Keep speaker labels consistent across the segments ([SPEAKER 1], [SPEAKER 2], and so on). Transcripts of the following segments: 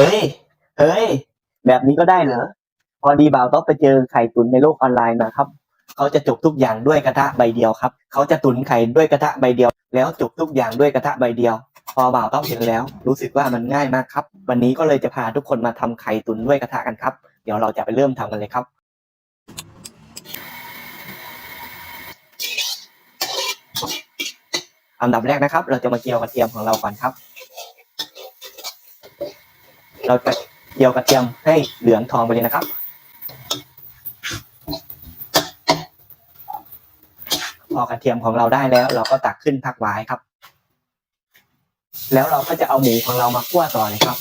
[SPEAKER 1] เฮ้ย เฮ้ย แบบนี้ก็ได้เหรอ พอดีบ่าวต้องไปเจอไข่ตุ๋นในโลกออนไลน์มาครับ เขาจะจบทุกอย่างด้วยกระทะใบเดียวครับ เขาจะตุ๋นไข่ด้วยกระทะใบเดียว แล้วจบทุกอย่างด้วยกระทะใบเดียว พอบ่าวต้องเห็นแล้ว รู้สึกว่ามันง่ายมากครับ วันนี้ก็เลยจะพาทุกคนมาทำไข่ตุ๋นด้วยกระทะกันครับ เดี๋ยวเราจะไปเริ่มทำกันเลยครับอันดับแรกนะครับ เราจะมาเจียวกระเทียมของเราก่อนครับ เราจะเจียวกระเทียมให้เหลืองทองไปเลยนะครับ พอกระเทียมของเราได้แล้ว เราก็ตักขึ้นพักไว้ครับ แล้วเราก็จะเอาหมูของเรามาคั่วต่อเลยครับ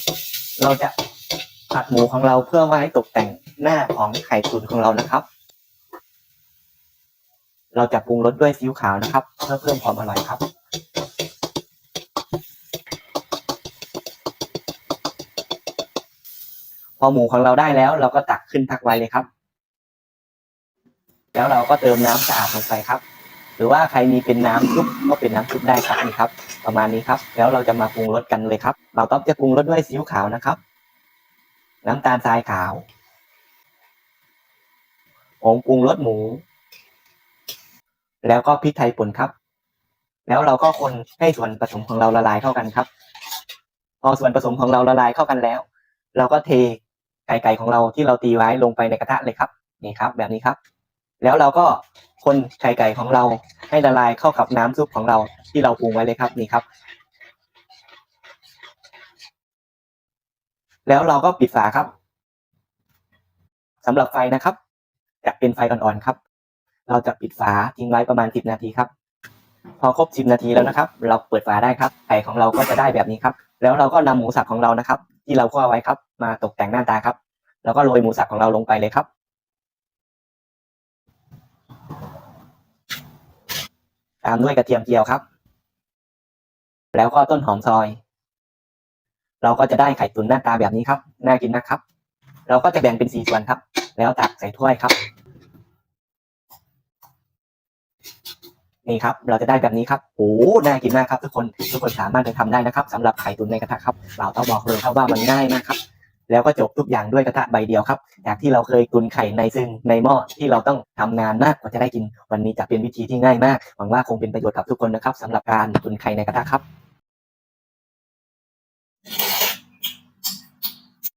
[SPEAKER 1] เราจะผัดหมูของเราเพื่อไว้ตกแต่งหน้าของไข่ตุ๋นของเรานะครับ เราจะปรุงรสด้วยซีอิ๊วขาวนะครับ เพื่อเพิ่มความอร่อยครับ พอหมูของเราได้แล้ว เราก็ตักขึ้นพักไว้เลยครับ แล้วเราก็เติมน้ำสะอาดลงไปครับ หรือว่าใครมีเป็นน้ำซุปก็เป็นน้ำซุปได้ครับนี่ครับ ประมาณนี้ครับ แล้วเราจะมาปรุงรสกันเลยครับ เราต้องจะปรุงรสด้วยซีอิ๊วขาวนะครับ น้ำตาลทรายขาวผงปรุงรสหมู แล้วก็พริกไทยป่นครับ แล้วเราก็คนให้ส่วนผสมของเราละลายเข้ากันครับ พอส่วนผสมของเราละลายเข้ากันแล้ว เราก็เท ไก่ไก่ของเราที่เราตีไว้ลงไปในกระทะเลยครับนี่ครับ แบบนี้ครับ แล้วเราก็คนไข่ไก่ของเราให้ละลายเข้ากับน้ำซุปของเราที่เราปรุงไว้เลยครับนี่ครับ แล้วเราก็ปิดฝาครับสำหรับไฟนะครับ จะเป็นไฟอ่อนๆครับ เราจะปิดฝาทิ้งไว้ประมาณ10นาทีครับ พอครบ10นาทีแล้วนะครับ เราเปิดฝาได้ครับไข่ของเราก็จะได้แบบนี้ครับ แล้วเราก็นำหมูสับของเรานะครับ ที่เราคั่วไว้ครับ มาตกแต่งหน้าตาครับ แล้วก็โรยหมูสับของเราลงไปเลยครับ ตามด้วยกระเทียมเจียวครับ แล้วก็ต้นหอมซอย เราก็จะได้ไข่ตุ๋นหน้าตาแบบนี้ครับ น่ากินนะครับ เราก็จะแบ่งเป็นสี่ส่วนครับ แล้วตักใส่ถ้วยครับ นี่ครับเราจะได้แบบนี้ครับโอ้น่ากินมากครับทุกคนทุกคนสามารถไปทำได้นะครับสำหรับไข่ตุ๋นในกระทะครับเราต้องบอกเลยครับว่ามันง่ายมากครับแล้วก็จบทุกอย่างด้วยกระทะใบเดียวครับจากที่เราเคยตุนไข่ในซึ่งในหม้อที่เราต้องทำงานมากกว่าจะได้กิน วันนี้จะเป็นวิธีที่ง่ายมากหวังว่าคงเป็นประโยชน์กับทุกคนนะครับสำหรับการตุนไข่ในกระทะครับ